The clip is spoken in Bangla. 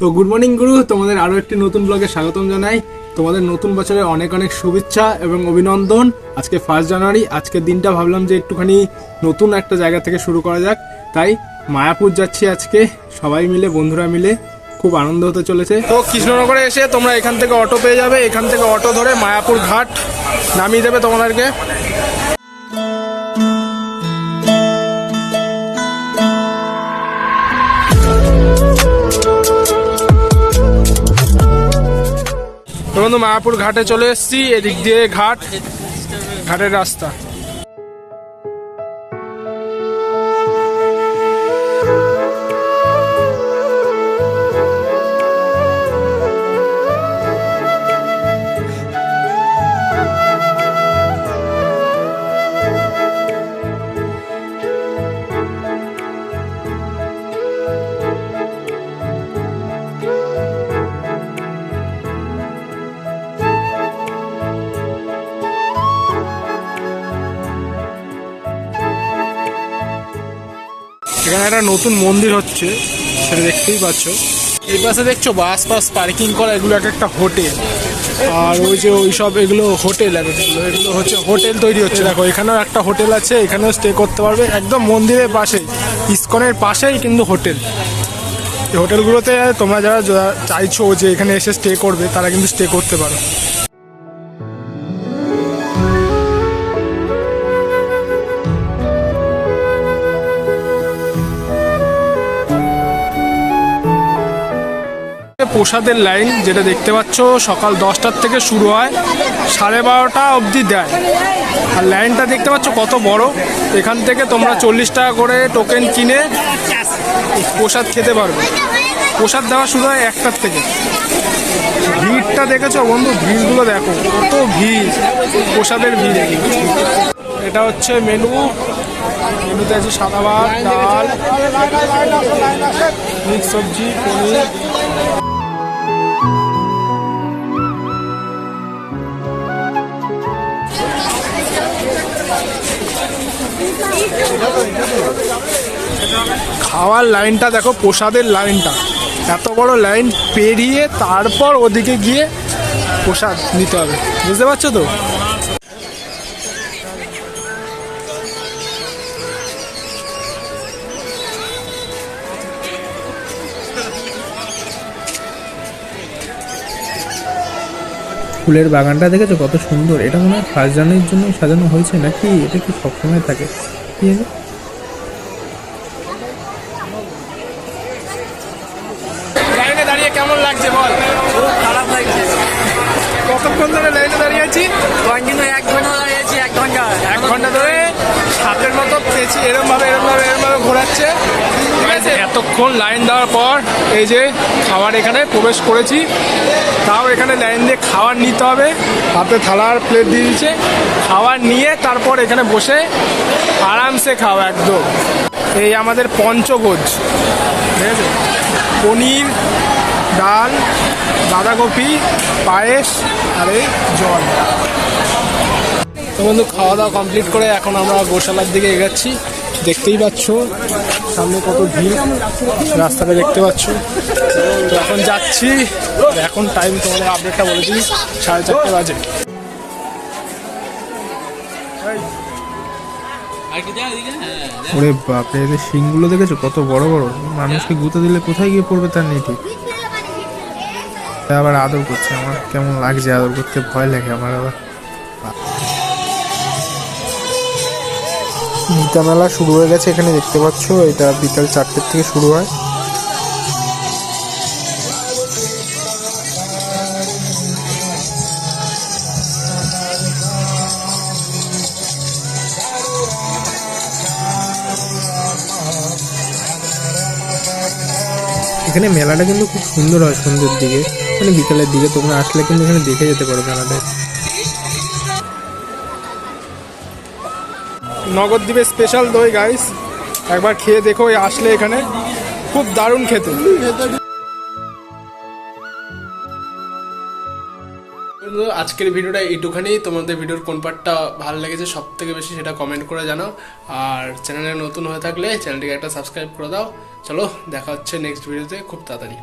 তো গুড মর্নিং গুরু, তোমাদের আরও একটি নতুন ব্লগে স্বাগতম জানাই। তোমাদের নতুন বছরে অনেক অনেক শুভেচ্ছা এবং অভিনন্দন। আজকে ফার্স্ট জানুয়ারি আজকের দিনটা ভাবলাম যে একটুখানি নতুন একটা জায়গা থেকে শুরু করা যাক। তাই মায়াপুর যাচ্ছি আজকে, সবাই মিলে, বন্ধুরা মিলে, খুব আনন্দ হতে চলেছে। তো কৃষ্ণনগরে এসে তোমরা এখান থেকে অটো পেয়ে যাবে, এখান থেকে অটো ধরে মায়াপুর ঘাট নামিয়ে দেবে তোমাদেরকে। মায়াপুর ঘাটে চলে এসেছি এদিক দিয়ে ঘাট ঘাটের রাস্তা। এখানে একটা নতুন মন্দির হচ্ছে, সেটা দেখতেই পাচ্ছ। এই পাশে দেখছ বাস পাস পার্কিং করা, এগুলো এক একটা হোটেল। আর ওই যে ওই সব এগুলো হোটেল এগুলো এগুলো হচ্ছে হোটেল তৈরি হচ্ছে। দেখো, এখানেও একটা হোটেল আছে, এখানেও স্টে করতে পারবে। একদম মন্দিরের পাশেই, ইস্কনের পাশেই কিন্তু হোটেল। এই হোটেলগুলোতে তোমরা যারা চাইছো যে এখানে এসে স্টে করবে, তারা কিন্তু স্টে করতে পারো। প্রসাদের লাইন যেটা দেখতে পাচ্ছ, সকাল দশটার থেকে শুরু হয়, সাড়ে বারোটা অবধি দেয়। আর লাইনটা দেখতে পাচ্ছ কত বড়। এখান থেকে তোমরা চল্লিশ টাকা করে টোকেন কিনে প্রসাদ খেতে পারবে। প্রসাদ দেওয়া শুরু হয় একটার থেকে। ভিড়টা দেখেছ বন্ধু? ভিড়গুলো দেখো। কত ভিড়। প্রসাদের ভিড়। এটা হচ্ছে মেনু মেনুতে আছে সাদা ভাত, ডাল, মিক্স সবজি, পনির। খাওয়ার লাইনটা দেখো, প্রসাদের লাইনটা। এত বড় লাইন পেরিয়ে তারপর ওদিকে গিয়ে প্রসাদ নিতে হবে। বুঝতে পারছ তো? ফুলের বাগানটা দেখেছ? কত সুন্দর। এটা মনে হয় ফার্স্ট জানুয়ারির জন্য সাজানো হয়েছে নাকি? এটা কি সবসময় থাকে? কি জানি দাঁড়িয়ে কেমন লাগছে বল? খুব খারাপ লাগছে। কতক্ষণ ধরে লাইনে দাঁড়িয়ে আছি? কন্টিনিউ এক ঘণ্টা এক ঘণ্টা। এক ঘণ্টা ধরে সাপের মতো পেয়েছি এরম ভাবে এরম ভাবে এরম ভাবে ঘোরাচ্ছে। আছে। এতক্ষণ লাইন দেওয়ার পর এই যে খাবার এখানে প্রবেশ করেছি, তাও এখানে লাইন দিয়ে খাবার নিতে হবে। হাতে থালার প্লেট দিয়ে দিচ্ছে খাবার নিয়ে তারপর এখানে বসে আরামসে খাওয়া একদম। এই আমাদের পঞ্চভোজ। ঠিক আছে? পনির, ডাল, বাঁধাকপি, পায়েস আর এই জল। তো বন্ধু, খাওয়া দাওয়া কমপ্লিট করে এখন আমরা গোশালার দিকে এগাচ্ছি। দেখতেই পাচ্ছ, সামনে কত ভিড়, রাস্তাটা দেখতে পাচ্ছ। তো এখন যাচ্ছি এখন টাইম তোমাদের আপডেটটা বলে সাড়ে চারটে বাজে। ওরে বাপরে এদের শিংগুলো দেখেছ? কত বড় বড়। মানুষকে গুঁতো দিলে কোথায় গিয়ে পড়বে তার নেই ঠিক। আবার আদর করছে, আমার কেমন লাগছে আদর করতে, ভয় লাগে আমার আবার। গীতা মেলা শুরু হয়ে গেছে, এখানে দেখতে পাচ্ছ, এটা বিকাল চারটের থেকে শুরু হয়। এখানে মেলাটা কিন্তু খুব সুন্দর হয় সন্ধ্যের দিকে। মানে বিকালের দিকে তোমরা আসলে কিন্তু এখানে দেখে যেতে পারো মেলাটা নগদ দ্বীপে স্পেশাল দই গাইস একবার খেয়ে দেখো আসলে এখানে খুব দারুণ খেতে। আজকের ভিডিওটা এইটুখানি। তোমাদের ভিডিওর কোন পার্টটা ভালো লেগেছে সব থেকে বেশি সেটা কমেন্ট করে জানাও। আর চ্যানেলে নতুন হয়ে থাকলে চ্যানেলটিকে একটা সাবস্ক্রাইব করে দাও। চলো, দেখা হচ্ছে নেক্সট ভিডিওতে খুব তাড়াতাড়ি।